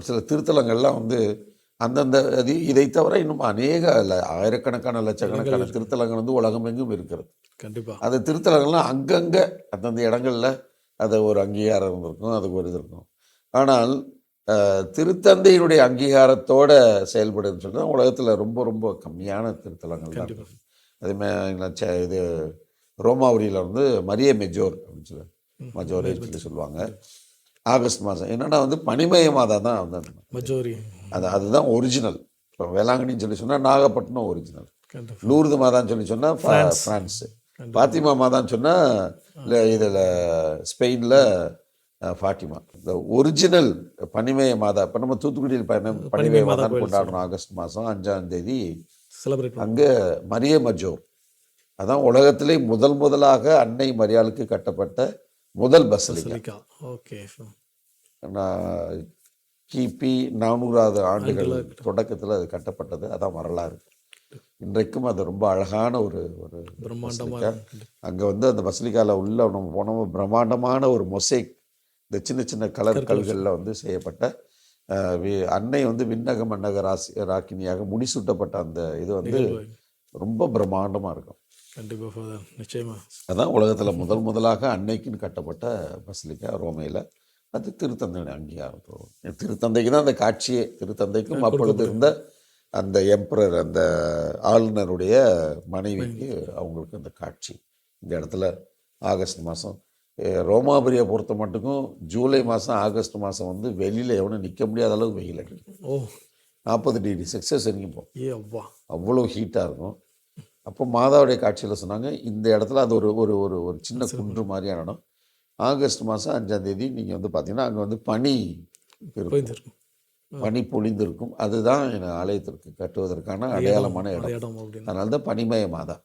ஒரு சில திருத்தலங்கள்லாம் வந்து அந்தந்த அது இதை தவிர இன்னும் அநேக ஆயிரக்கணக்கான லட்சக்கணக்கான திருத்தலங்கள் வந்து உலகமெங்கும் இருக்கிறது. கண்டிப்பா. அந்த திருத்தலங்கள்லாம் அங்கங்கே அந்தந்த இடங்கள்ல அது ஒரு அங்கீகாரம் இருக்கும் அதுக்கு ஒரு இது இருக்கும். ஆனால் திருத்தந்தையினுடைய அங்கீகாரத்தோட செயல்படுன்னு சொன்னால் உலகத்தில் ரொம்ப ரொம்ப கம்மியான திருத்தலங்கள் தான் கண்டிப்பா. இருக்கு. அதே மாதிரி ச- இது ரோமாவரியில் வந்து மரிய மெஜோர் அப்படின்னு சொல்லி மஜோரே சொல்லி சொல்லுவாங்க. ஆகஸ்ட் மாதம். என்னன்னா வந்து பனிமய மாதம் தான் வந்து மஜோரி அது அதுதான் ஒரிஜினல் இப்போ வேளாங்கண்ணின்னு சொல்லி சொன்னால் நாகப்பட்டினம் ஒரிஜினல் லூர்து மாதான்னு சொல்லி சொன்னால் ஃப்ரான்ஸு பாத்திமா மாதான்னு சொன்னால் இதில் ஸ்பெயினில் ஃபாட்டிமா இந்த ஒரிஜினல் பனிமய மாதா. இப்போ நம்ம தூத்துக்குடியில் பனி பனிமய மாதா மாதான் கொண்டாடுறோம் ஆகஸ்ட் மாதம் அஞ்சாம் தேதி. அங்கே மரிய மஜோர். அதான் உலகத்திலே முதல் முதலாக அன்னை மரியாளுக்கு கட்டப்பட்ட முதல் பசலிக்கா ஓகே நான் கிபி நானூறாவது ஆண்டுகள் தொடக்கத்தில் அது கட்டப்பட்டது. அதான் வரலாறு. இன்றைக்கும் அது ரொம்ப அழகான ஒரு ஒரு பிரம்மாண்டமா பசலிக்கா அங்கே வந்து அந்த பசலிக்காவில் உள்ள நம்ம போனோம் பிரம்மாண்டமான ஒரு மொசைக் இந்த சின்ன சின்ன கலர் கல்களில் வந்து செய்யப்பட்ட அன்னை வந்து விண்ணக மன்னக ராசி ராக்கினியாக முடிசூட்டப்பட்ட அந்த இது வந்து. ரொம்ப பிரம்மாண்டமாக இருக்கும். கண்டிப்பா ஃபாதர் நிச்சயமா. அதான் உலகத்தில் முதல் முதலாக அன்னைக்குன்னு கட்டப்பட்ட பசலிக்கா ரோமையில் அது திருத்தந்தையுடைய அங்கீகாரம் பெறும். திருத்தந்தைக்கு தான் அந்த காட்சியே. திருத்தந்தைக்கும் அப்பொழுது இருந்த அந்த எம்பரர் அந்த ஆளுநருடைய மனைவிக்கு அவங்களுக்கு அந்த காட்சி. இந்த இடத்துல ஆகஸ்ட் மாதம் ரோமாபுரியை பொறுத்த மட்டுக்கும் ஜூலை மாதம் ஆகஸ்ட் மாதம் வந்து வெளியில் எவனும் நிற்க முடியாத அளவுக்கு வெயில் அடிக்கும் ஓ நாற்பது டிகிரி. செல்சியஸ் வரைக்கும் போகும் ஏ அப்பா அவ்வளோ ஹீட்டாக இருக்கும். அப்போ மாதாவுடைய காட்சியில் சொன்னாங்க இந்த இடத்துல அது ஒரு ஒரு ஒரு ஒரு சின்ன குன்று மாதிரியான இடம் ஆகஸ்ட் மாதம் அஞ்சாம் தேதி நீங்கள் வந்து பார்த்தீங்கன்னா அங்கே வந்து பனி இருக்கும். பனி பொழிந்திருக்கும். அதுதான் ஆலயத்திற்கு கட்டுவதற்கான அடையாளமான இடம். அதனால தான் பனிமய மாதா.